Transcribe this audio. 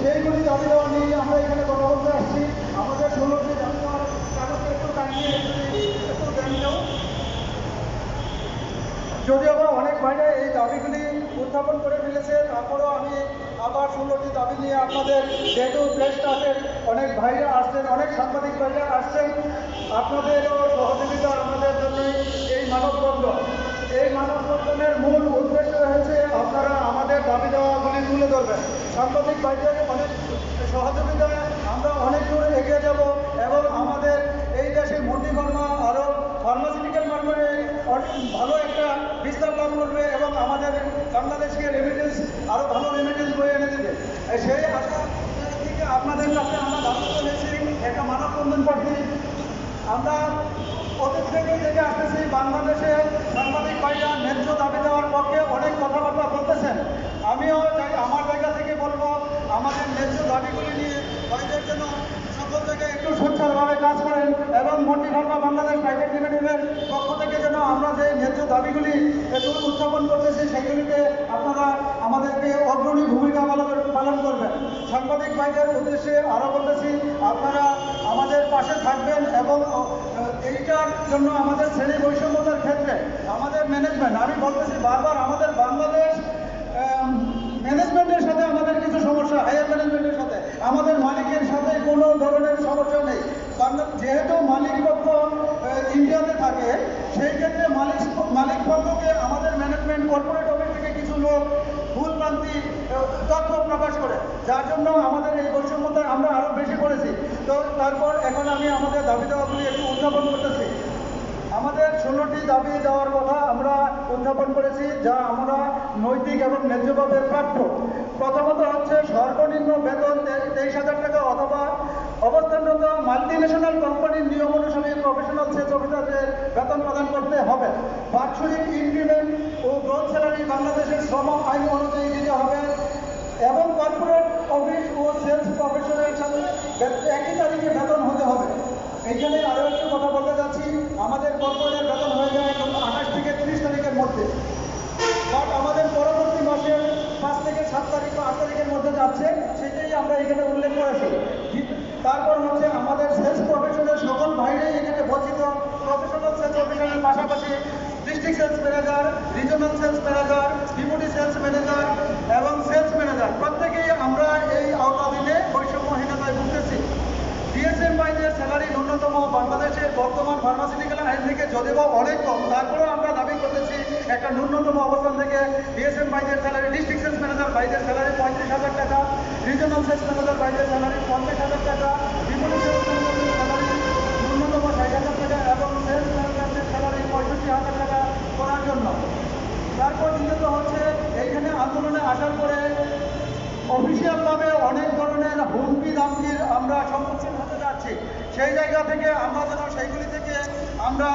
সেইগুলি দাবি দেওয়া নিয়ে আমরা এখানে কথা বলতে আসছি। আমাদের ষোলোটি দাবি একটু বা অনেক ভাইরা এই দাবিগুলি উত্থাপন করে ফেলেছে, তারপরেও আমি আবার ষোলোটি দাবি নিয়ে আপনাদের যেহেতু প্রেস স্টাফের অনেক ভাইরা আসছেন, অনেক সাংবাদিক ভাইরা আসছেন, আপনাদেরও সহযোগিতা আমাদের জন্য এই মানববন্ধন। এই মানববন্ধনের মূল উদ্দেশ্য হয়েছে আপনারা আমাদের দাবি দেওয়াগুলি তুলে ধরবেন। সাংবাদিক ভাইদের সহযোগিতায় আমরা অনেক দূর এগিয়ে যাব এবং আমাদের এই দেশে মুরগি ফার্মা আরও ফার্মাসিউটিক্যাল মার্কেটে অনেক ভালো একটা বিস্তার লাভ করবে এবং আমাদের বাংলাদেশকে রেমিটেন্স আরও ভালো রেমিটেন্স বয়ে এনে দেবে। সেই আশা থেকে আপনাদের কাছে আমরা দাবি করেছি, একটা মানববন্ধন করছি আমরা অতীত থেকে দেখে আসতেছি বাংলাদেশে সাংবাদিক ভাইরা ন্যায্য দাবি দেওয়ার পক্ষে অনেক কথাবার্তা বলতেছেন আমিও চাই আমার জায়গা থেকে বলব আমাদের ন্যায্য দাবিগুলি নিয়ে ভাইদের জন্য সকল জায়গায় একটু সোচ্চারভাবে কাজ করেন এবং ফার্মা বাংলাদেশ প্রাইভেট লিমিটেডের পক্ষ থেকে যেন আমরা যে ন্যায্য দাবিগুলি একটু উত্থাপন করতেছি সেগুলিতে আপনারা আমাদেরকে অগ্রণী ভূমিকা পালন পালন করবেন। সাংবাদিক ভাইদের উদ্দেশ্যে আরও বলতেছি, আপনারা আমাদের পাশে থাকবেন এবং এইটার জন্য আমাদের শ্রেণি বৈষম্যতার ক্ষেত্রে আমাদের ম্যানেজমেন্ট আমি বলতেছি বারবার আমাদের বাংলাদেশ ম্যানেজমেন্টের সাথে আমাদের কিছু সমস্যা হায়ার ম্যানেজমেন্টের সাথে আমাদের মালিকের সাথে কোনো ধরনের সমস্যা নেই বাংলা- যেহেতু মালিক পক্ষ ইন্ডিয়াতে থাকে, সেই ক্ষেত্রে মালিক মালিক পক্ষকে আমাদের ম্যানেজমেন্ট কর্পোরেট অফিস থেকে কিছু লোক ভুলভ্রান্তি তথ্য প্রকাশ করে। যার জন্য আমাদের এই বৈষম্যতা আমরা আরও বেশি করেছি। তো তারপর এখন আমি আমাদের দাবি দেওয়াগুলি একটু উত্থাপন করতেছি। আমাদের ষোলোটি দাবি দেওয়ার কথা আমরা উত্থাপন করেছি, যা আমরা নৈতিক এবং ন্যায্যভাবে প্রাপ্য প্রথমত হচ্ছে সর্বনিম্ন বেতন তে- তেইশ হাজার টাকা অথবা অবস্থানরত মাল্টি ন্যাশনাল কোম্পানির নিয়ম অনুসারে প্রফেশনাল সেলস অফিসারদের বেতন প্রদান করতে হবে। বাৎসরিক ইনক্রিমেন্ট ও গ্রোথ স্যালারি বাংলাদেশের শ্রম আইন অনুযায়ী দিতে হবে এবং কর্পোরেট অফিস ও সেলস প্রফেশনের সাথে একই তারিখে বেতন হতে হবে। এইখানে আরও একটু কথা বলতে যাচ্ছি। আমাদের কর্পোরেটের বেতন হয়ে যায় আঠাশ থেকে তিরিশ তারিখের মধ্যে। বাট আমাদের পরবর্তী মাসের পাঁচ থেকে সাত তারিখ বা আট তারিখের মধ্যে যাচ্ছে, সেটাই আমরা এখানে উল্লেখ করেছি তারপর হচ্ছে আমাদের সেলস প্রফেশনের সকল ভাইরাই এখানে বঞ্চিত। প্রফেশনাল সেলস অফিসারের পাশাপাশি district sales manager regional sales manager deputy sales manager এবং সেলস ম্যানেজার প্রত্যেকেই আমরা এই আওতাধীনে বৈষম্যহীনতায় ভুগতেছি। ডিএসএম বাইদের স্যালারি ন্যূনতম বাংলাদেশের বর্তমান ফার্মাসিউটিক্যাল আইন থেকে যদিও অনেক কম, তারপরেও আমরা দাবি করতেছি একটা ন্যূনতম অবস্থান থেকে ডিএসএম বাইদের স্যালারি ডিস্ট্রিক্ট সেলস ম্যানেজার বাইদের স্যালারি পঁয়ত্রিশ হাজার টাকা রিজনাল সেলস ম্যানেজার পঞ্চাশ হাজার টাকা সেলস ম্যানেজারের স্যালারি ন্যূনতম ষাট হাজার টাকা এবং সেলস ম্যানেজারদের স্যালারি পঁয়ষট্টি হাজার টাকা করার জন্য। তারপর দ্বিতীয়ত হচ্ছে এইখানে আন্দোলনে আসার পরে অফিসিয়ালভাবে অনেক ধরনের হুমকি দামকির আমরা সম্মুখীন হতে যাচ্ছি। সেই জায়গা থেকে আমরা যেন সেইগুলি থেকে আমরা